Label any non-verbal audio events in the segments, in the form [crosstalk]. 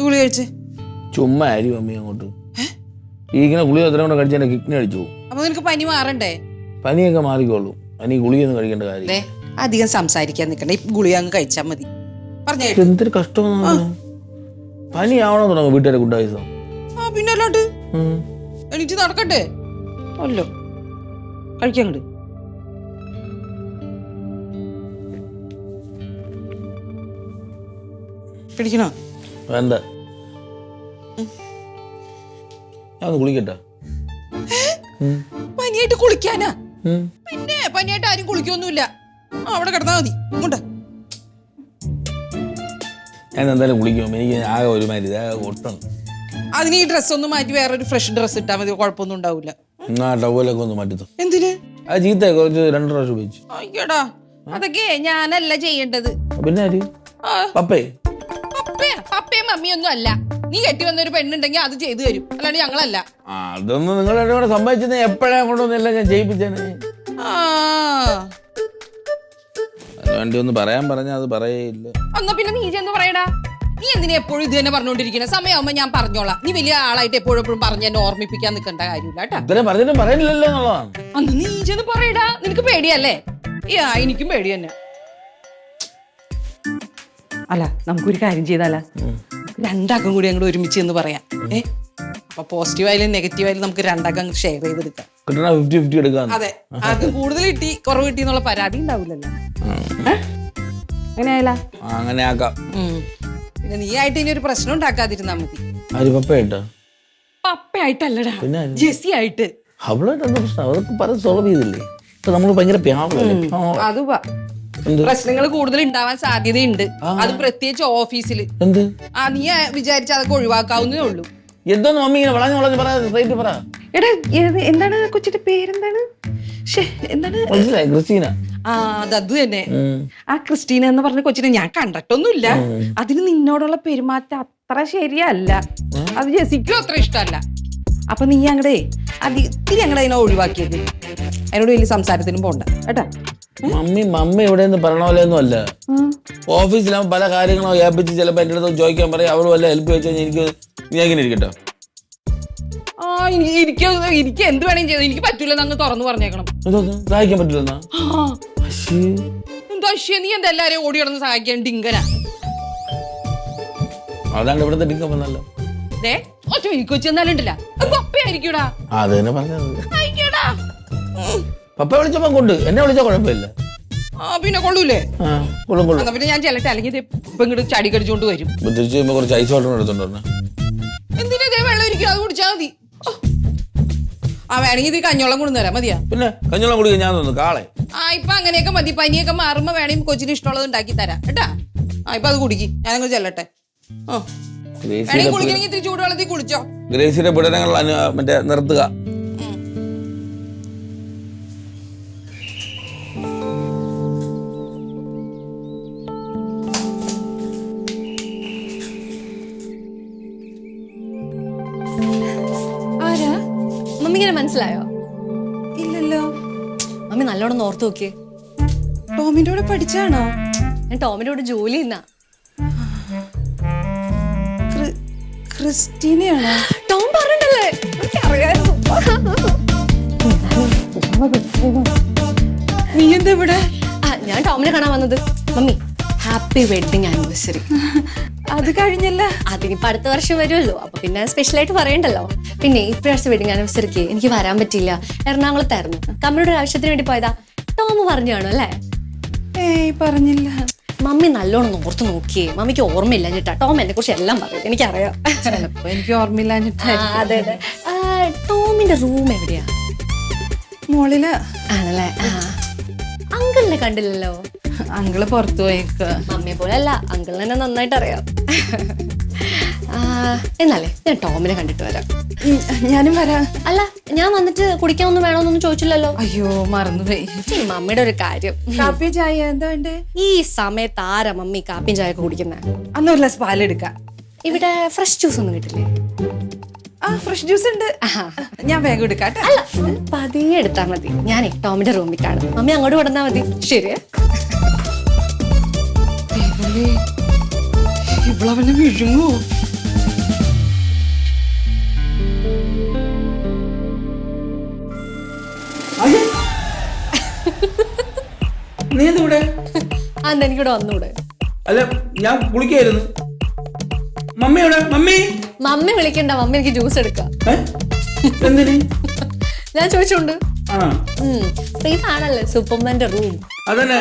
ഗുളി കഴിച്ച്. ചുമ്മാ അരി മമ്മി അങ്ങോട്ട്. ഈ ഇങ്ങനെ ഗുളിക എത്ര കൂടെ കഴിച്ചാൽ കിഡ്നി അടിച്ചു പോകും. അപ്പൊ നിനക്ക് പനി മാറണ്ടേ? പനിയൊക്കെ മാറിക്കോളൂ. പനി ഗുളിയൊന്നും കഴിക്കേണ്ട കാര്യം. ദേ അധികം സംസാരിക്കാൻ നിൽക്കണ്ട. ഈ ഗുളിക അങ്ങ് കഴിച്ചാൽ മതി. പറഞ്ഞേ. എന്തൊരു കഷ്ടമാണ് പനി ആവണം തുടങ്ങും വീട്ടുകാരെ ഗുഡായുസം ആ പിന്നെ അല്ലാണ്ട്? എണീറ്റ് നടക്കട്ടെ? അല്ലോ. കഴിക്കാൻ അങ്ങട് പിടിക്കണോ വേണ്ട. ഞാൻ ഒന്ന് കുളിക്കട്ടെ. പനിയായിട്ട് കുളിക്കാനാ. പിന്നെ പനിയായിട്ട് ആരും കുളിക്കൊന്നുമില്ല. അവിടെ കിടന്നാ മതി. ഇങ്ങോട്ട്. ഞാൻ എന്തായാലും കുളിക്കും. എനിക്ക് ആകെ ഇതാ ഒട്ടണം അതിന് ഈ ഡ്രസ്സ് ഒന്ന് മാറ്റി വേറൊരു ഫ്രഷ് ഡ്രസ്സ് ഇട്ടാൽ മതി. കുഴപ്പമൊന്നും ഉണ്ടാവില്ല. ആ ടവലൊക്കെ ഒന്ന് മാറ്റിത്തോ. എന്തിന്? ആ ചീത്ത കുറച്ച് രണ്ട് പ്രാവശ്യം ഉപയോഗിച്ചു. അയ്യടാ. അതൊക്കെ ഞാനല്ല ചെയ്യേണ്ടത്. പിന്നെ ആര്? പപ്പേ പപ്പയാ പപ്പയും മമ്മിയും ഒന്നും അല്ല നീ കെട്ടി വന്ന ഒരു പെണ്ണുണ്ടെങ്കിൽ അത് ചെയ്തു തരും. അല്ലാണ്ട് ഞങ്ങളല്ല. ആ അതൊന്നും നിങ്ങൾ കൂടെ സമ്മതിച്ചത് എപ്പോഴാ കൊണ്ടൊന്നുമില്ല ഞാൻ ആ. അതിന് വേണ്ടി ഒന്ന് പറയാൻ പറഞ്ഞാൽ അത് പറയില്ല എന്നാ പിന്നെ നീ ചെന്ന് പറയടാ. നീ എന്തിനാ എപ്പോഴും ഇത് തന്നെ പറഞ്ഞോണ്ടിരിക്കണ? സമയമാകുമ്പോ ഞാൻ പറഞ്ഞോളാം. നീ വലിയ ആളായിട്ട് എപ്പോഴും എപ്പോഴും പറഞ്ഞ് എന്നെ ഓർമ്മിപ്പിക്കാൻ നിൽക്കേണ്ട കാര്യമില്ല കേട്ടാ. ഇത്രയും പറഞ്ഞിട്ടും പറയുന്നില്ലല്ലോ എന്നുള്ളതാണ്. അന്ന് നീ ചെന്ന് പറയടാ. നിനക്ക് പേടിയല്ലേ? യാ എനിക്കും പേടി തന്നെ അല്ല നമുക്കൊരു കാര്യം ചെയ്താലാ. രണ്ടാക്കം കൂടി അങ്ങോട്ട് ഒരുമിച്ച് എന്ന് പറയാം. ഏ? അപ്പൊ പോസിറ്റീവ് ആയാലും നെഗറ്റീവ് ആയാലും നമുക്ക് രണ്ടാക്കം ഷെയർ ചെയ്തെടുക്കാം. കിട്ടണ ഫിഫ്റ്റി ഫിഫ്റ്റി എടുക്കാൻ അതെ. അത് കൂടുതൽ കിട്ടി കുറവ് കിട്ടി എന്നുള്ള പരാതി ഉണ്ടാവില്ലല്ലോ. ഏ? അങ്ങനെ ആക്കാം ഉം. പിന്നെ നീ ആയിട്ട് ഇനി ഒരു പ്രശ്നം ഉണ്ടാക്കാതിരുന്നാ മതി. ആര് പപ്പയായിട്ടാ? പപ്പയായിട്ടല്ലടാ. പിന്നെ ആര്? ജെസ്സി ആയിട്ട് അവളായിട്ട് എന്താ പ്രശ്നം അതൊക്കെ പല സോൾവ് ചെയ്തില്ലേ ഇപ്പൊ നമ്മൾ ഭയങ്കര പ്യാവല്ലേ അത് പ്രശ്നങ്ങൾ കൂടുതൽ ഉണ്ടാവാൻ സാധ്യതയുണ്ട് അത് പ്രത്യേകിച്ച് ഓഫീസിൽ എന്ത്? ആ നീ വിചാരിച്ച അതൊക്കെ ഒഴിവാക്കാവുന്നേ ഉള്ളൂ. എന്തോ മമ്മി ഇങ്ങനെ വളഞ്ഞു വളഞ്ഞ് പറ സ്ട്രൈറ്റ് പറ. എടാ എന്താണ് കൊച്ചിന്റെ പേരെന്താണ്? എന്താണ്? ക്രിസ്റ്റീന. ആ അത് അത് തന്നെ. ആ ക്രിസ്റ്റീന എന്ന് പറഞ്ഞ കൊച്ചിനെ ഞാൻ കണ്ടിട്ടൊന്നുമില്ല. അതിന് നിന്നോടുള്ള പെരുമാറ്റം അത്ര ശരിയല്ല. അത് ജെസിക്കും അത്ര ഇഷ്ടമല്ല. അപ്പൊ നീ അങ്ങടെ അത് ഇത്തിരി അങ്ങടെ അതിനെ ഒഴിവാക്കിയത്. അതിനോട് വലിയ സംസാരത്തിനും പോണ്ട. കേട്ടാ? മമ്മി മമ്മി ഇവിടെ നിന്ന് പറയണ പോലെ ഒന്നും അല്ല ഓഫീസിലാകുമ്പോൾ പല കാര്യങ്ങളും ഏൽപ്പിച്ച് ചിലപ്പോൾ എന്റെ അടുത്ത് ചോദിക്കാൻ പറയും അവൾ വല്ല ഹെൽപ്പ് ചോദിച്ചാൽ എനിക്ക് ഞാൻ ഇങ്ങനെ ഇരിക്കട്ടെ? ആ എനിക്ക് എനിക്ക് എന്ത് വേണേലും ചെയ്തു എനിക്ക് പറ്റൂലെന്ന് അങ്ങ് തുറന്നു പറഞ്ഞേക്കണം. എന്തോന്ന് സഹായിക്കാൻ പറ്റില്ലെന്നാ ആ, എന്തോ അശ്വ നീ എന്താ എല്ലാരെയും ഓടി കിടന്ന് സഹായിക്കാൻ ഡിങ്കന? അതാണ് ഇവിടുത്തെ ഡിങ്കം വന്നല്ലോ ദേ ഒറ്റ എനിക്ക് വെച്ച് എന്നാലുണ്ടല്ല അത് പപ്പയായിരിക്കൂടാ. അത് തന്നെ പറഞ്ഞത്. ഉം. പപ്പ വിളിച്ചപ്പോ കൊണ്ട് എന്നെ വിളിച്ചാൽ കുഴപ്പമില്ല. ആ പിന്നെ കൊള്ളൂലേ ആ കൊള്ളും കൊള്ളും. എന്നാ പിന്നെ ഞാൻ ചെല്ലട്ടെ അല്ലെങ്കിൽ ഇപ്പൊ ഇങ്ങോട്ട് ചടി കടിച്ചോണ്ട് വരും. ഇപ്പൊ തിരിച്ചു കഴിയുമ്പോൾ കുറച്ച് ഐസ് വാട്ടർ എടുത്തോണ്ട് വരണേ. എന്തിനാ ദേ വെള്ളം ഇരിക്കും അത് കുടിച്ചാൽ മതി. ഓ. ആ വേണമെങ്കിൽ ഇത് കഞ്ഞോളം കൊണ്ടുവരാം മതിയാ? പിന്നെ കഞ്ഞോളം കുടിക്കാൻ ഞാൻ തന്നു കാളെ. ആ ഇപ്പൊ അങ്ങനെയൊക്കെ മതി. പനിയൊക്കെ മാറുമ്പോ വേണമെങ്കിൽ കൊച്ചിന് ഇഷ്ടമുള്ളത് ഉണ്ടാക്കി തരാം. കേട്ടാ? ആ ഇപ്പൊ അത് കുടിക്ക്. ഞാനങ്ങ് ചെല്ലട്ടെ. ഓ ഗ്രേസിയുടെ വേണമെങ്കിൽ കുളിക്കണമെങ്കിൽ ഇത്തിരി ചൂടുവെള്ളത്തിൽ കുളിച്ചോ. ഗ്രേസിയുടെ പീഡനങ്ങൾ അനു മറ്റേ നിർത്തുക. മമ്മിങ്ങനെ മനസ്സിലായോ? ഇല്ലല്ലോ. മമ്മി നല്ലോണം ഓർത്തു നോക്കിയേ. ടോമിന്റെ കൂടെ പഠിച്ചാണോ? ഞാൻ ടോമിന്റെ കൂടെ ജോലി ചെയ്യുന്ന. ക്രിസ്റ്റീനയാണോ? ടോം പറഞ്ഞിട്ടല്ലേ? നീ എന്താ ഇവിടെ? ഞാൻ ടോമിനെ കാണാൻ വന്നത്. Mummy happy wedding anniversary. അത് കഴിഞ്ഞല്ല? അതിനിപ്പോ അടുത്ത വർഷം വരുമല്ലോ. അപ്പൊ പിന്നെ സ്പെഷ്യലായിട്ട് പറയണ്ടല്ലോ. പിന്നെ ഇപ്രാവശ്യത്തെ വെഡിങ് ആനിവേഴ്സറിക്ക് എനിക്ക് വരാൻ പറ്റിയില്ല. എറണാകുളത്തായിരുന്നു. കമ്മയുടെ ആവശ്യത്തിന് വേണ്ടി പോയതാ. ടോം പറഞ്ഞു കാണും അല്ലേ? ഏയ് പറഞ്ഞില്ല. മമ്മി നല്ലോണം ഓർത്ത് നോക്കിയേ. മമ്മിക്ക് ഓർമ്മയില്ല ചേട്ടാ ടോം എന്നെ കുറിച്ച് എല്ലാം പറയും എനിക്കറിയാം. എനിക്ക് ഓർമ്മയില്ല അതെ അതെ. ടോമിന്റെ റൂം എവിടെയാ? മോളിൽ. ആണല്ലേ? അങ്കിളിനെ കണ്ടില്ലല്ലോ. അങ്കിൾ പുറത്തു പോയേക്ക് മമ്മിയെ പോലെ അല്ല അങ്കിളിനെ നന്നായിട്ട് അറിയാം എന്നാലേ ഞാൻ ടോമിനെ കണ്ടിട്ട് വരാം. ഞാനും വരാം. അല്ല ഞാൻ വന്നിട്ട് കുടിക്കാനൊന്നും വേണമെന്നൊന്നും ചോദിച്ചില്ലല്ലോ. അയ്യോ മറന്നുപോയി. മമ്മിയുടെ ഒരു കാര്യം. കാപ്പി ചായ എന്താ വേണ്ടേ? ഈ സമയത്ത് ആരാ മമ്മി കാപ്പിയും ചായയൊക്കെ ഒക്കെ അന്ന് ഒരു ഗ്ലാസ് പാലെടുക്കാം ഇവിടെ ഫ്രഷ് ജ്യൂസ് ഒന്നും കിട്ടില്ലേ? ആ ഫ്രഷ് ജ്യൂസ് ഉണ്ട്. ഞാൻ വേഗം എടുക്കാട്ടെ അല്ല പതിയെ എടുത്താൽ മതി. ഞാൻ ടോമിന്റെ റൂമിൽ കാണും. മമ്മി അങ്ങോട്ട് കൊടുത്താൽ മതി. ശരി ഇവളവനെ വിഴുങ്ങോ നീ എന്തിവിടെ അന്ന് എനിക്കിവിടെ വന്നൂടെ? അല്ല ഞാൻ കുളിക്കായിരുന്നു. മമ്മി എവിടെ? മമ്മി? മമ്മി വിളിക്കണ്ട മമ്മി എനിക്ക് ജ്യൂസ് എടുക്കാം. ഏ? എന്തിന്? ഞാൻ ചോദിച്ചോണ്ട്. ആ. ഉം. അപ്പൊ ഇതാണല്ലേ സൂപ്പർമാന്റെ റൂം അതന്നെ.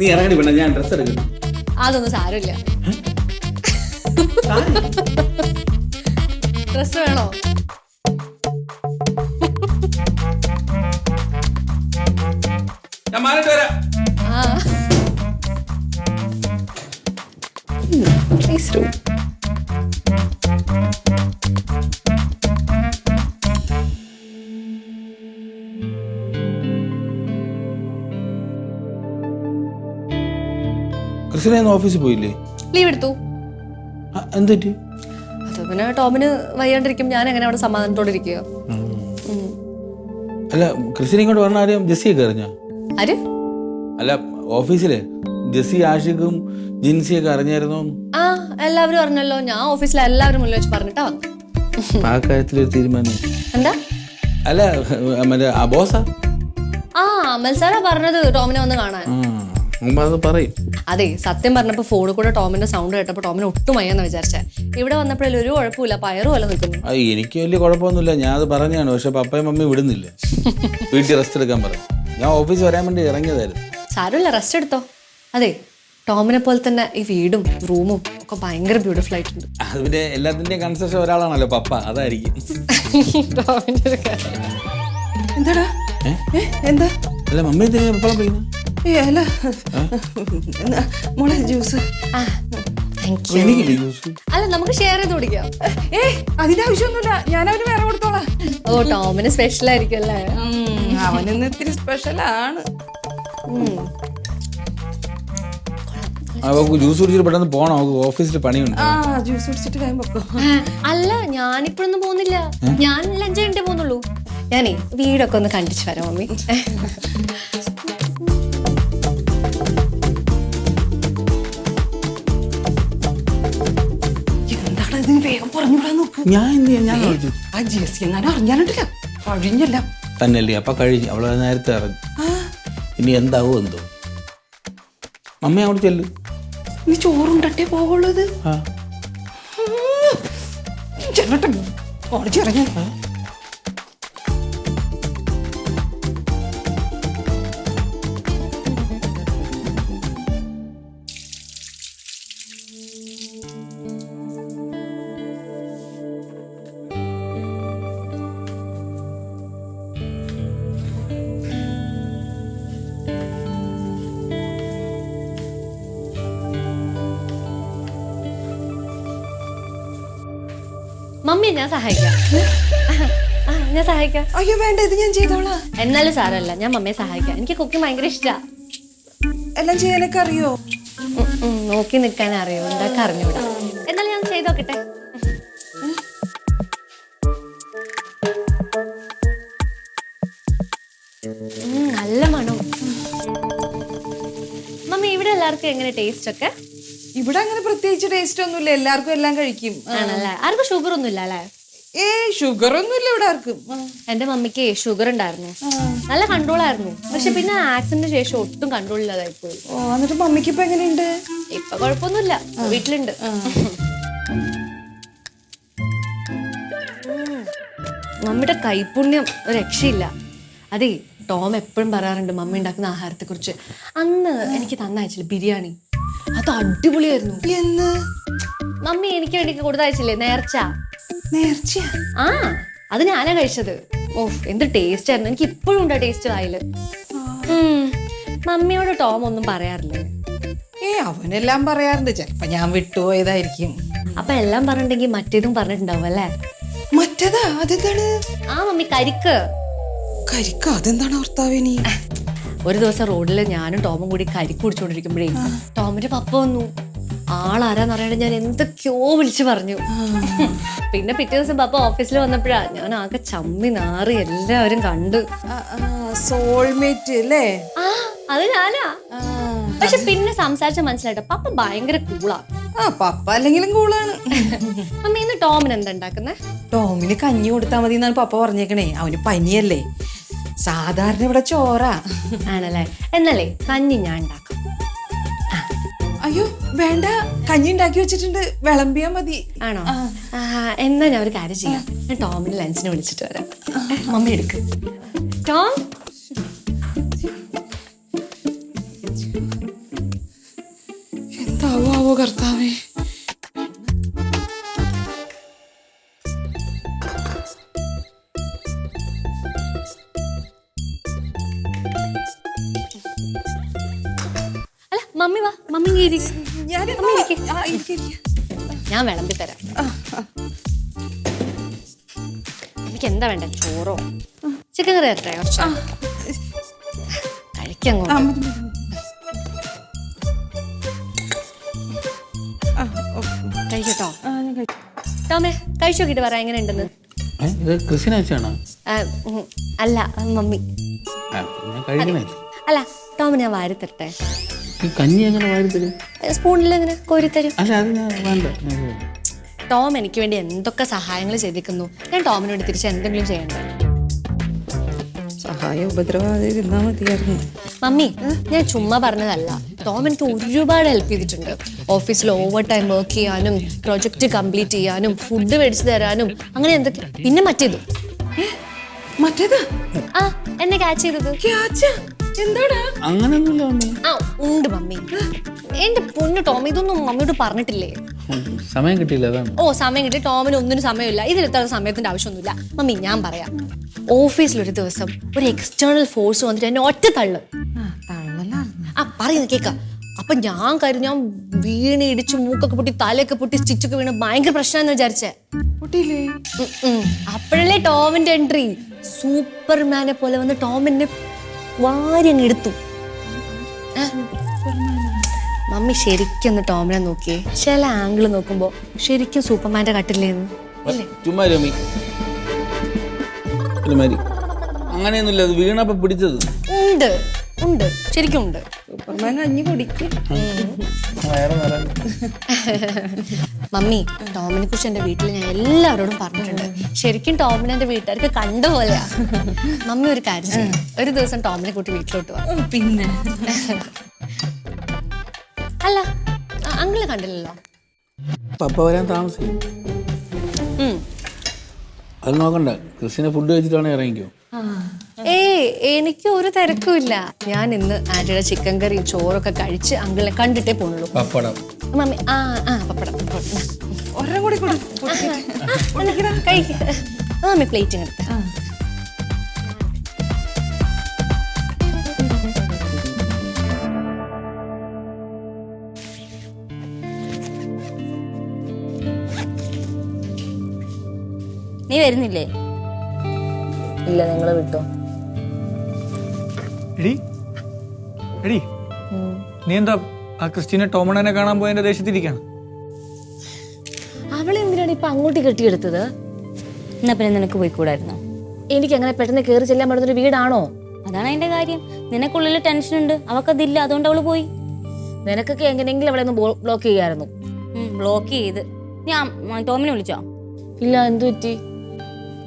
നീ ഇറങ്ങി വേണ്ട ഞാൻ ഡ്രസ് എടുക്കുന്നു. അതൊന്നും സാരമില്ല. ഡ്രസ് വേണോ? ഞാൻ മാറിട്ട് വരാം. ഓഫീസിൽ പോയില്ലേ? ലീവ് എടുത്തു. ആ, എന്ത് പറ്റി അത് പിന്നെ ടോമിന് വയ്യാണ്ടിരിക്കും. ഞാൻ എങ്ങനെ അവിടെ സമാധാനത്തോടെ ഇരിക്കുക? ഉം. അല്ല ഇങ്ങോട്ട് പറഞ്ഞ ആരെയും ജെസ്സിയൊക്കെ അറിഞ്ഞ? ആര്? അല്ല ഓഫീസിൽ ജെസ്സി ആഷിഖും ജിൻസിയൊക്കെ അറിഞ്ഞായിരുന്നോ? ആ എല്ലാവരും അറിഞ്ഞല്ലോ. ഞാൻ ഓഫീസിലെ എല്ലാവരും മുന്നിൽ വെച്ച് പറഞ്ഞിട്ടാ വന്നു. ആ കാര്യത്തിൽ ഒരു തീരുമാനം. എന്താ? അല്ല മറ്റേ ആ ബോസാ? ആ അമൽ സാറാ പറഞ്ഞത് ടോമിനെ വന്ന് കാണാൻ. പറയും. അതെ സത്യം പറഞ്ഞപ്പോ ഫോണിൽ കൂടെ ടോമിന്റെ സൗണ്ട് കേട്ടപ്പോ ടോമിന് ഒട്ടും വയ്യാന്ന് വിചാരിച്ചേ. ഇവിടെ വന്നപ്പോഴല്ലേ ഒരു കുഴപ്പമില്ല പയറും അല്ല നിൽക്കുന്നു. എനിക്ക് വലിയ കുഴപ്പമൊന്നുമില്ല. ഞാൻ അത് പറഞ്ഞാണ് പക്ഷെ പപ്പയും മമ്മി വിടുന്നില്ല. വീട്ടിൽ റെസ്റ്റ് എടുക്കാൻ പറഞ്ഞു. ഞാൻ ഓഫീസ് വരാൻ വേണ്ടി ഇറങ്ങിയതായിരുന്നു. സാരമില്ല റെസ്റ്റ് എടുത്തോ? അതെ ടോമിനെ പോലെ തന്നെ ഈ വീടും റൂമും ഒക്കെ ഭയങ്കര ബ്യൂട്ടിഫുൾ ആയിട്ടുണ്ട്. അത് പിന്നെ എല്ലാത്തിന്റെയും കൺസെഷൻ ഒരാളാണല്ലോ പപ്പ. അതായിരിക്കും. എന്താടാ? എന്താ? അല്ല മമ്മി എന്തിനാ എപ്പോഴും പറയുന്നത് ഏ, അല്ല മോളെ ജ്യൂസ്. ആ, you. എനിക്കില്ല ജ്യൂസ്? അല്ല നമുക്ക് ഷെയർ ചെയ്ത് കുടിക്കാം. ഏ അതിന്റെ ആവശ്യമൊന്നുമില്ല. ഞാൻ അവന് വേറെ കൊടുത്തോളാം. ഓ ടോമിന് സ്പെഷ്യൽ ആയിരിക്കും അല്ലേ? അവനിന്ന് ഇത്തിരി സ്പെഷ്യലാണ് ആണ്. ജ്യൂസ് കുടിച്ചിട്ട് പെട്ടെന്ന് പോകണം അവൾക്ക് ഓഫീസിൽ പണിയുണ്ട്. ആ ജ്യൂസ് കുടിച്ചിട്ട് വേഗം വെക്കോ അല്ല ഞാനിപ്പോഴൊന്നും പോകുന്നില്ല. ഞാൻ ലഞ്ച് കഴിഞ്ഞിട്ടേ പോകുന്നുള്ളൂ. ഞാനേ വീടൊക്കെ ഒന്ന് കണ്ടിച്ചു വരാം മമ്മി. വേഗം നോക്ക്. ഞാൻ എന്ത് ചെയ്യാൻ? ഞാൻ കഴിച്ചു ആ ജേസി എങ്ങാനും അറിഞ്ഞാലുണ്ടല്ലോ കഴിഞ്ഞല്ല തന്നെയല്ലേ അപ്പൊ കഴിഞ്ഞു. അവൾ നേരത്തെ അറിഞ്ഞു. ഇനി എന്താവോ എന്തോ. മമ്മി അവിടെ ചെല്ലു. നീ ചോറുണ്ടട്ടേ പോവുള്ളത് ആ. ചെല്ലട്ടെ. ഓടിച്ചിറങ്ങി മമ്മി ഞാൻ സഹായിക്കാം. ആ, ഞാൻ സഹായിക്കാം. അയ്യോ വേണ്ട ഇത് ഞാൻ ചെയ്തോളാം. എന്നാലും സാരമല്ല ഞാൻ മമ്മിയെ സഹായിക്കാം. എനിക്ക് കുക്കിംഗ് ഭയങ്കര ഇഷ്ടമാണ് എല്ലാം ചെയ്യാനൊക്കെ അറിയോ? നോക്കി നിൽക്കാൻ അറിയോ? ഉണ്ടാക്കാൻ അറിഞ്ഞൂടാ. എന്നാലും ഞാൻ ചെയ്ത് നോക്കട്ടെ. ഉം, നല്ല മണം. മമ്മി ഇവിടെ എല്ലാവർക്കും എങ്ങനെ ടേസ്റ്റ് ഒക്കെ? ഇവിടെ അങ്ങനെ പ്രത്യേകിച്ച് ടേസ്റ്റ് ഒന്നുമില്ല. എല്ലാവർക്കും എല്ലാം കഴിക്കും. ആണല്ലേ? ആർക്കും ഷുഗർ ഒന്നും ഇല്ല അല്ലേ? ഏ ഷുഗർ ഒന്നുമില്ല ഇവിടെ ആർക്കും. എന്റെ മമ്മിക്ക് ഷുഗർ ഉണ്ടായിരുന്നു. നല്ല കൺട്രോൾ ആയിരുന്നു. പക്ഷെ പിന്നെ ആക്സിഡന്റ് ശേഷം ഒട്ടും കൺട്രോൾ ഇല്ലാതായി പോയി. ഓ എന്നിട്ട് മമ്മിക്ക് ഇപ്പൊ എങ്ങനെയുണ്ട്? ഇപ്പൊ കുഴപ്പമൊന്നുമില്ല. വീട്ടിലുണ്ട്. മമ്മിയുടെ കൈപുണ്യം രക്ഷയില്ല. അതെ ടോം എപ്പോഴും പറയാറുണ്ട് മമ്മി ഉണ്ടാക്കുന്ന ആഹാരത്തെ കുറിച്ച് അന്ന് എനിക്ക് തന്നയച്ചില്ല ബിരിയാണി? അത് അടിപൊളിയായിരുന്നു. എന്ന്? മമ്മി എനിക്ക് വേണ്ടി കൊടുത്തയച്ചില്ലേ? നേർച്ച. നേർച്ച? ആ അത് ഞാനാ കഴിച്ചത്. ഓ എന്ത് ടേസ്റ്റ് ആയിരുന്നു. എനിക്ക് ഇപ്പോഴും ഉണ്ട് ടേസ്റ്റ് വായിൽ ഉം. മമ്മിയോട് ടോം ഒന്നും പറയാറില്ല? ഏ അവനെല്ലാം പറയാറുണ്ട്. ചിലപ്പോ ഞാൻ വിട്ടുപോയതായിരിക്കും അപ്പൊ എല്ലാം പറഞ്ഞിട്ടുണ്ടെങ്കിൽ മറ്റേതും പറഞ്ഞിട്ടുണ്ടാവും അല്ലേ? മറ്റേതാ അതെന്താണ്? ആ മമ്മി കരിക്ക്. കരിക്ക് അതെന്താണ് ഭർത്താവിനി? ഒരു ദിവസം റോഡിൽ ഞാനും ടോമും കൂടി കരിക്ക് കുടിച്ചോണ്ടിരിക്കുമ്പോഴേ ടോമിന്റെ പപ്പ വന്നു. ആളാരാന്ന് അറിയാണ്ട് ഞാൻ എന്തൊക്കെയോ വിളിച്ചു പറഞ്ഞു. പിന്നെ പിറ്റേ ദിവസം പപ്പ ഓഫീസിൽ വന്നപ്പോഴാ ഞാൻ ആകെ ചമ്മി നാറി എല്ലാവരും കണ്ടു. സോൾമേറ്റ് അല്ലേ? ആ അത് ഞാനാ. പക്ഷെ പിന്നെ സംസാരിച്ച മനസ്സിലായിട്ട്? പപ്പ ഭയങ്കര കൂളാ. ആ പപ്പ അല്ലെങ്കിലും കൂളാണ്. അമ്മ ഇന്ന് ടോമിന് എന്താ ഉണ്ടാക്കുന്നത് ടോമിന് കഞ്ഞി കൊടുത്താൽ മതി എന്നാണ് പപ്പ പറഞ്ഞേക്കണേ. അവന് പനിയല്ലേ. സാധാരണ ഇവിടെ ചോറാ. ആണല്ലേ? എന്നല്ലേ കഞ്ഞി ഞാൻ ഉണ്ടാക്കാം. അയ്യോ വേണ്ട. കഞ്ഞി ഉണ്ടാക്കി വെച്ചിട്ടുണ്ട്. വിളമ്പിയാ മതി. ആണോ? ആ, എന്നാ ഞാൻ ഒരു കാര്യം ചെയ്യാം. ഞാൻ ടോമിന് ലഞ്ചിന് വിളിച്ചിട്ട് വരാം. മമ്മ മമ്മി എടുക്ക്. ടോം? എന്താവോ ആവോ കർത്താവേ? മമ്മി വാ മമ്മി ഞാൻ വിളമ്പി തരാം. എനിക്ക് എന്താ വേണ്ട? ചോറോ? ചിക്കൻ കറി എത്രയോ കഴിക്കങ്ങോ കഴിക്കട്ടോ. ടോമേ കഴിച്ചു നോക്കിട്ട് പറ എങ്ങനെ ഉണ്ടെന്ന് അല്ല മമ്മി. അല്ല ടോമിന് ഞാൻ വാരി തരട്ടെ. കഞ്ഞി എങ്ങനെ വാരി തരും? സ്പൂണിൽ എങ്ങനെ കോരി തരും. അല്ല അത് ഞാൻ വേണ്ട. ടോം എനിക്ക് വേണ്ടി എന്തൊക്കെ സഹായങ്ങൾ ചെയ്തിരിക്കുന്നു? ഞാൻ ടോമിന് വേണ്ടി തിരിച്ച് എന്തെങ്കിലും ചെയ്യണ്ടേ? സഹായ ഉപദ്രവാതിരുന്നാ മതിയായിരുന്നു. മമ്മി ഞാൻ ചുമ്മാ പറഞ്ഞതല്ല. ടോം എനിക്ക് ഒരുപാട് ഹെൽപ്പ് ചെയ്തിട്ടുണ്ട്. ഓഫീസിൽ ഓവർ ടൈം വർക്ക് ചെയ്യാനും പ്രൊജക്റ്റ് കംപ്ലീറ്റ് ചെയ്യാനും ഫുഡ് മേടിച്ചു തരാനും അങ്ങനെ എന്തൊക്കെ പിന്നെ മറ്റേത്. മറ്റേത്? ആ എന്നെ ക്യാച്ച് ചെയ്തത്. എന്താടാ? അങ്ങനെയൊന്നുമില്ല മമ്മി. ആ ഉണ്ട് മമ്മി. എന്റെ പൊന്നു ടോമി ഇതൊന്നും മമ്മിയോട് പറഞ്ഞിട്ടില്ലേ? സമയം കിട്ടിയില്ല അതാണ്. ഓ സമയം കിട്ടി. ടോമിന് ഒന്നിനും സമയമില്ല. ഇതിൽ സമയത്തിന്റെ ആവശ്യമൊന്നുമില്ല. മമ്മി ഞാൻ പറയാം. ഓഫീസിൽ ഒരു ദിവസം ഒരു എക്സ്റ്റേണൽ ഫോഴ്സ് വന്നിട്ട് എന്നെ ഒറ്റ തള്ളു. ആ പറയുന്നു കേക്ക. അപ്പൊ ഞാൻ കരുതി ഞാൻ വീണ് ഇടിച്ച് മൂക്കൊക്കെ പൊട്ടി തലയൊക്കെ പൊട്ടി സ്റ്റിച്ചൊക്കെ വീണ് ഭയങ്കര പ്രശ്നമെന്ന് വിചാരിച്ചേ. അപ്പോഴല്ലേ ടോമിന്റെ എൻട്രി സൂപ്പർമാനെ പോലെ വന്ന് ടോമിനെ വാരി അങ്ങ് എടുത്തു മമ്മി ശരിക്കും ഒന്ന് ടോമിനെ നോക്കിയേ. ചില ആംഗിൾ നോക്കുമ്പോ ശരിക്കും സൂപ്പർമാന്റെ കട്ടില്ലേന്ന് ചുമ്മാ രമി അങ്ങനെയൊന്നുമില്ല അത് വീണപ്പോ പിടിച്ചത്. ഉണ്ട് ഉണ്ട്. ശരിക്കും ഉണ്ട്. സൂപ്പർമാൻ അഞ്ഞു നിറഞ്ഞു. [laughs] മമ്മി ടോമിനെ കുറിച്ച് എന്റെ വീട്ടിൽ ഞാൻ എല്ലാവരോടും പറഞ്ഞിട്ടുണ്ട്. ശരിക്കും ടോമിനെ എന്റെ വീട്ടുകാർക്ക് കണ്ടുപോലെയാ മമ്മി ഒരു കാര്യം ചെയ്യ്. ഒരു ദിവസം ടോമിനെ കൂട്ടി വീട്ടിലോട്ട് വാ. പിന്നെ? അല്ല അങ്ങനെ കണ്ടില്ലല്ലോ? പപ്പ വരാൻ താമസിക്കും. അത് നോക്കണ്ട. ക്രിസ്റ്റിനെ ഫുഡ് കഴിച്ചിട്ടാണ് ഇറങ്ങിക്കോ. ഏയ് എനിക്ക് ഒരു തിരക്കുമില്ല. ഞാൻ ഇന്ന് ആന്റിയുടെ ചിക്കൻ കറിയും ചോറൊക്കെ കഴിച്ച് അങ്കിളെ കണ്ടിട്ടേ പോണുള്ളൂ. പപ്പടം. മമ്മി ആ ആ പപ്പടം. ഒരെണ്ണം കൂടി കഴിക്ക്. ആ, മമ്മി പ്ലേറ്റ് എടുത്ത് നീ വരുന്നില്ലേ? ഇല്ല നിങ്ങൾ വിട്ടോ. എടി എടി നീ എന്താ ആ ക്രിസ്റ്റീനെ ടോമണനെ കാണാൻ പോയതിന്റെ ദേശത്തിരിക്കാണ് അവൾ എന്തിനാണ് ഇപ്പൊ അങ്ങോട്ട് കെട്ടിയെടുത്തത്? എന്നാ പിന്നെ നിനക്ക് പോയിക്കൂടായിരുന്നോ എനിക്ക് അങ്ങനെ പെട്ടെന്ന് കയറി ചെല്ലാൻ പറ്റുന്ന ഒരു വീടാണോ? അതാണ് അതിന്റെ കാര്യം. നിനക്കുള്ളിൽ ടെൻഷൻ ഉണ്ട്. അവക്കതില്ല. അതുകൊണ്ട് അവൾ പോയി. നിനക്കൊക്കെ എങ്ങനെയെങ്കിലും അവളെ ഒന്ന് ബ്ലോക്ക് ചെയ്യായിരുന്നു. ബ്ലോക്ക് ചെയ്ത്. ഞാൻ ടോമിനെ വിളിച്ചോ? ഇല്ല എന്തു പറ്റി?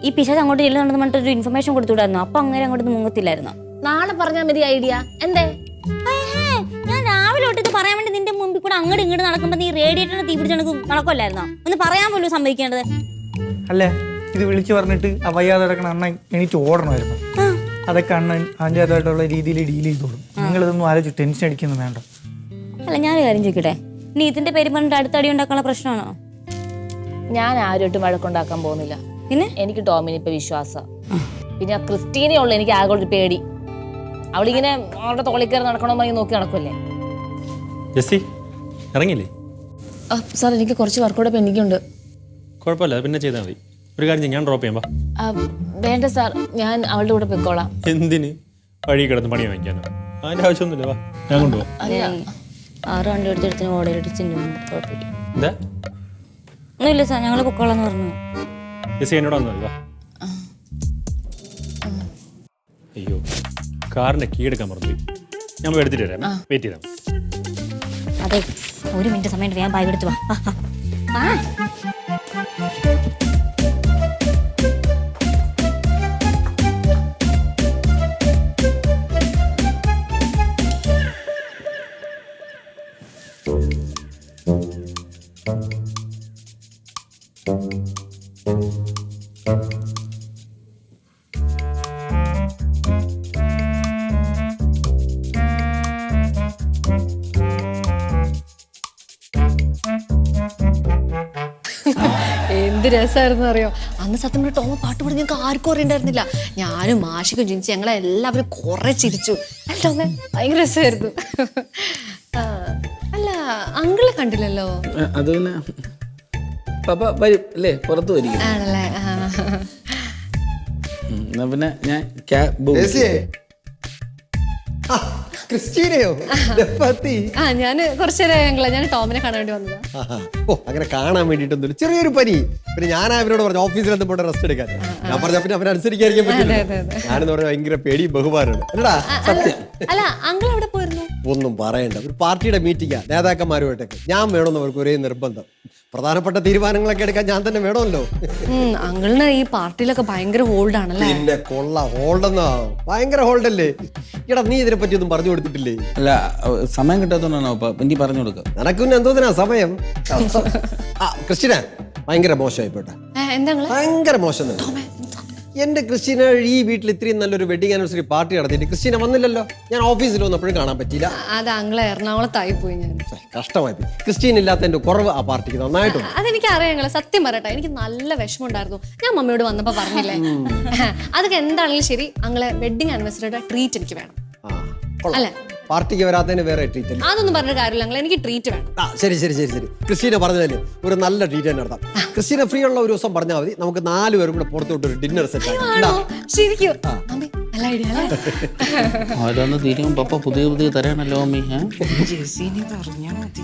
ഈ പിശാച് അങ്ങോട്ട് ചെല്ലുന്നുണ്ടെന്ന് പറഞ്ഞിട്ട് ഒരു ഇൻഫർമേഷൻ കൊടുത്തുവിടായിരുന്നു. അപ്പൊ അങ്ങനെ അങ്ങോട്ട് മുങ്ങത്തില്ലായിരുന്നു. നാളെ പറഞ്ഞാൽ മതി ഐഡിയ എന്തേ? ഞാൻ രാവിലെ തൊട്ട് ഇത് പറയാൻ വേണ്ടി നിന്റെ മുമ്പിൽ കൂടെ അങ്ങോട്ട് ഇങ്ങോട്ട് നടക്കുമ്പോ നീ റേഡിയേറ്ററിന് തീ പിടിച്ച് നടക്കുമല്ലായിരുന്നോ ഒന്ന് പറയാൻ പോലും സംഭവിക്കേണ്ടത് അല്ലേ ഇത് വിളിച്ചു പറഞ്ഞിട്ട് ആ വയ്യാതെ കിടക്കണ അണ്ണൻ എനിക്ക് ഓടണമായിരുന്നു. അതൊക്കെ അണ്ണൻ അതിന്റെതായിട്ടുള്ള രീതിയിൽ ഡീൽ ചെയ്തോളും. നിങ്ങൾ ഇതൊന്നും ആലോചിച്ച് ടെൻഷൻ അടിക്കുന്നു വേണ്ട. അല്ല ഞാനൊരു കാര്യം ചോദിക്കട്ടെ? നീ ഇതിന്റെ പേര് പറഞ്ഞിട്ട് അടുത്തടി ഉണ്ടാക്കാനുള്ള പ്രശ്നമാണോ? ഞാൻ ആരുമായിട്ടും വഴക്കുണ്ടാക്കാൻ പോകുന്നില്ല. പിന്നെ? എനിക്ക് ടോമിന് ഇപ്പൊ വിശ്വാസം. പിന്നെ ആ ക്രിസ്റ്റീനെ ഉള്ളു എനിക്ക് ആകെ ഒരു പേടി. അവളിങ്ങനെ അവളുടെ തോളിക്കയറി നടക്കണമെന്ന് പറഞ്ഞ് നോക്കി നടക്കുമല്ലേ ജെസ്സി ഇറങ്ങിയില്ലേ? സാർ എനിക്ക് കുറച്ച് വർക്കൗട്ട് എനിക്കുണ്ട്. കുഴപ്പമില്ല പിന്നെ ചെയ്താൽ മതി. ഒരു കാര്യം ഞാൻ ഡ്രോപ്പ് ചെയ്യാം വാ. വേണ്ട സാർ ഞാൻ അവളുടെ കൂടെ പൊയ്ക്കോളാം. എന്തിന്? വഴി കിടന്ന് പണി വാങ്ങിക്കാനോ? അതിന്റെ ആവശ്യമൊന്നുമില്ല വാ. ഞാൻ കൊണ്ടുപോകാം ആറ് വണ്ടി എടുത്തെടുത്തിന് ഓടയിലടിച്ചില്ല കുഴപ്പമില്ല. എന്താ? ഒന്നുമില്ല സാർ ഞങ്ങൾ പൊക്കോളാന്ന് പറഞ്ഞു. ജെസ്സി എന്നോട് വന്നാൽ മതി അയ്യോ കാറിന്റെ കീ എടുക്കാൻ മറന്നു ഞാൻ പോയി എടുത്തിട്ട് വരാം വെയിറ്റ് ചെയ്താൽ മതി. അതെ ഒരു മിനിറ്റ് സമയം വേഗം ബാഗ് എടുത്തു വാ. എന്ത് രസമായിരുന്നു അറിയോ? അന്ന് സത്യം പറഞ്ഞ ടോമ പാട്ട് പാടി ഞങ്ങൾക്ക് ആർക്കും അറിയണ്ടായിരുന്നില്ല. ഞാനും മാഷിക്കും ജിൻസി ഞങ്ങളെ എല്ലാവരും കുറെ ചിരിച്ചു. അല്ല ടോമ ഭയങ്കര രസമായിരുന്നു അല്ല അങ്കിളെ കണ്ടില്ലല്ലോ? അത് പിന്നെ പപ്പ വരും അല്ലേ? പുറത്ത് വരിക ആണല്ലേ? എന്നാ പിന്നെ ഞാൻ ക്യാബ് ബുക്ക് ആ, ക്രിസ്റ്റീനയോ? എത്തി ആ ഞാൻ കുറച്ചേരം ഞങ്ങളെ ഞാൻ ടോമിനെ കാണാൻ വേണ്ടി വന്നതാ. ഓ അങ്ങനെ കാണാൻ വേണ്ടിട്ടൊന്നും ചെറിയൊരു പനി. പിന്നെ ഞാൻ അവരോട് പറഞ്ഞു ഓഫീസിൽ എന്ത് പോട്ടെ റെസ്റ്റ് എടുക്കാൻ. ഞാൻ പറഞ്ഞ പിന്നെ അവരനുസരിക്കാതിരിക്കാൻ പറ്റില്ല ഞാനെന്ന് പറഞ്ഞാൽ ഭയങ്കര പേടി ബഹുമാനമാണ് അല്ലടാ അല്ല അല്ല അങ്കിൾ അവിടെ പോയിരുന്നു? ഒന്നും പറയണ്ട. ഒരു പാർട്ടിയുടെ മീറ്റിംഗാ നേതാക്കന്മാരുമായിട്ടൊക്കെ. ഞാൻ വേണമെന്ന് അവർക്ക് ഒരേ നിർബന്ധം. പ്രധാനപ്പെട്ട തീരുമാനങ്ങളൊക്കെ എടുക്കാൻ ഞാൻ തന്നെ വേണമല്ലോ. അങ്ങനെ അങ്കിളിന് ഈ പാർട്ടിയിലൊക്കെ ഭയങ്കര ഹോൾഡ് ആണല്ലേ? പിന്നെ കൊള്ള ഹോൾഡ് എന്നാ? ഭയങ്കര ഹോൾഡ് അല്ലേ? എടാ നീ ഇതിനെ പറ്റി ഒന്നും പറഞ്ഞു കൊടുത്തിട്ടില്ലേ? അല്ല സമയം കിട്ടാത്തോണ്ടാണോ നീ എനിക്ക് പറഞ്ഞു കൊടുക്കുക നിനക്ക് പിന്നെ എന്തോതിനാ സമയം? ആ ക്രിസ്റ്റിന ഭയങ്കര മോശമായി പോട്ടെ. എന്താ ഭയങ്കര മോശം എന്റെ ക്രിസ്റ്റീന ഈ വീട്ടിൽ ഇത്രയും നല്ലൊരു വെഡിങ് ആനിവേഴ്സറി പാർട്ടി നടത്തിയിട്ട് ക്രിസ്റ്റീന വന്നില്ലല്ലോ? ഞാൻ ഓഫീസിൽ വന്നപ്പോഴും കാണാൻ പറ്റിയില്ല. അത് അങ്കിൾ എറണാകുളത്തായി പോയി ഞാൻ. കഷ്ടമായി പോയി. ക്രിസ്റ്റീൻ ഇല്ലാത്തതിന്റെ കുറവ് ആ പാർട്ടിക്ക് നന്നായിട്ടുണ്ട് അതെനിക്ക് അറിയാം ഞങ്ങളെ സത്യം പറയട്ടെ എനിക്ക് നല്ല വിഷമം ഉണ്ടായിരുന്നു ഞാൻ മമ്മിയോട് വന്നപ്പോൾ പറഞ്ഞില്ലേ? [laughs] അതൊക്കെ എന്താണെങ്കിലും ശരി അങ്ങളെ വെഡിങ് ആനിവേഴ്സറിയുടെ ട്രീറ്റ് എനിക്ക് വേണം. അല്ലേ? പാർട്ടിക്ക് വരാത്തതിന് വേറെ ട്രീറ്റ് ഇല്ല അതൊന്നും പറഞ്ഞ കാര്യമില്ല. ഞങ്ങൾ എനിക്ക് ട്രീറ്റ് വേണം. ആ ശരി ശരി ശരി ശരി. ക്രിസ്റ്റീന പറഞ്ഞതല്ലേ? ഒരു നല്ല ട്രീറ്റ് തന്നെ നടത്താം. ക്രിസ്റ്റീന ഫ്രീ ഉള്ള ഒരു ദിവസം പറഞ്ഞാൽ മതി. നമുക്ക് നാല് പേരും കൂടെ പുറത്തോട്ട് ഒരു ഡിന്നർ സെറ്റ് ആണോ? ശരിക്കും. മമ്മി നല്ല ഐഡിയ അല്ലേ? ഓരോന്ന് പപ്പ പുതിയ പുതിയ തരാണല്ലോ മമ്മി ഏ? ജെസിനെ പറഞ്ഞാ മതി.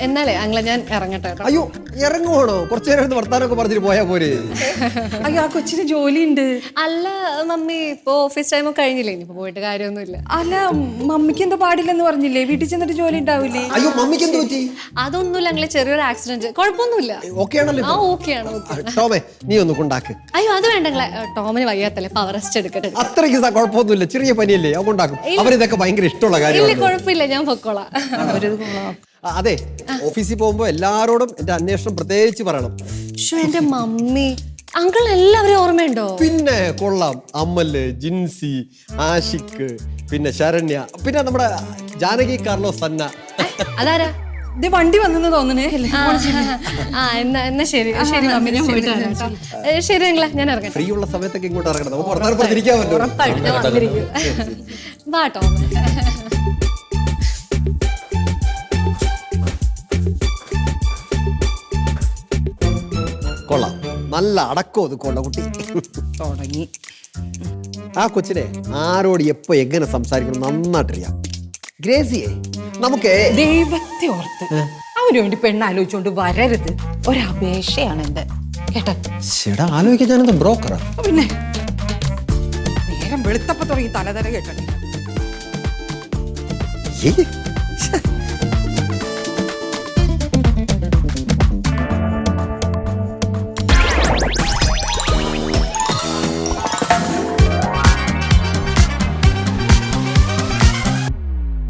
എന്നാലേ അങ്ങളെ ഞാൻ ഇറങ്ങട്ടെ കേട്ടോ. അയ്യോ ഇറങ്ങുവാണോ? കുറച്ചു നേരം വർത്താനൊക്കെ പറഞ്ഞിട്ട് പോയാ പോരെ. അയ്യോ ആ കൊച്ചിന് ജോലിയുണ്ട്. അല്ല മമ്മി ഇപ്പൊ ഓഫീസ് ടൈം ഒക്കെ കഴിഞ്ഞില്ലേ? ഇനിയിപ്പോ പോയിട്ട് കാര്യമൊന്നുമില്ല. അല്ല മമ്മിക്ക് എന്തോ പാടില്ലെന്ന് പറഞ്ഞില്ലേ? വീട്ടിൽ ചെന്നിട്ട് ജോലി ഉണ്ടാവില്ലേ അയ്യോ മമ്മിക്ക് എന്ത് പറ്റി? അതൊന്നുമില്ല അങ്ങളെ ചെറിയൊരു ആക്സിഡന്റ് കുഴപ്പമൊന്നുമില്ല. ഓക്കെ ആണല്ലോ ആ ഇപ്പൊ? ഓക്കെയാണ് ഓക്കെ. ആ, ടോമേ നീ ഒന്ന് കൊണ്ടാക്ക്. അയ്യോ അത് വേണ്ട നിങ്ങളെ ടോമിന് വയ്യാത്തല്ലേ? പവർ റെസ്റ്റ് എടുക്കട്ടെ. അത്രയ്ക്ക് സ- കുഴപ്പമൊന്നുമില്ല. ചെറിയ പനിയല്ലേ? അവ കൊണ്ടാക്കും. അവരിതൊക്കെ ഭയങ്കര ഇഷ്ടമുള്ള ഇല്ല കാര്യമാണ് കുഴപ്പമില്ല. ഞാൻ പൊക്കോളാം. അവരത് കൊള്ളാം. അതെ ഓഫീസിൽ പോകുമ്പോ എല്ലാരോടും എന്റെ അന്വേഷണം പ്രത്യേകിച്ച് പറയണം. എന്റെ മമ്മി. അങ്കിൾ എല്ലാവരും ഓർമ്മയുണ്ടോ? പിന്നെ കൊള്ളാം. അമ്മൽ ജിൻസി ആഷിക്ക് പിന്നെ ശരണ്യ പിന്നെ നമ്മുടെ ജാനകി കാർലോസ് സന്ന. അതാരാ? ഇത് വണ്ടി വന്നെന്ന് തോന്നണേ. ആ, ആ എന്നാ എന്നാ ശരി. ശരി മമ്മി ഞാൻ പോയിട്ട് വരാം കേട്ടോ. ഏ, ശരി നിങ്ങളെ ഞാൻ ഇറങ്ങട്ടെ. ഫ്രീ ഉള്ള സമയത്തൊക്കെ ഇങ്ങോട്ട് ഇറങ്ങണം. നമുക്ക് ഞാൻ നല്ല അടക്കം ഒതുക്കമുള്ള കുട്ടി. തുടങ്ങി. ആ കൊച്ചിനെ ആരോട് എപ്പോ എങ്ങനെ സംസാരിക്കണം നന്നായിട്ടറിയാം. ഗ്രേസിയെ നമുക്ക് ദൈവത്തെ ഓർത്ത് അവന് വേണ്ടി പെണ്ണാലോചിച്ചോണ്ട് വരരുത്. ഒരപേക്ഷയാണ് എന്റെ കേട്ടോ? ചേട്ടാ ആലോചിക്കാൻ ഞാനെന്താ ബ്രോക്കറാ? പിന്നെ. നേരം വെളുത്തപ്പ തുടങ്ങി തലതല കേട്ടോ ഏയ്.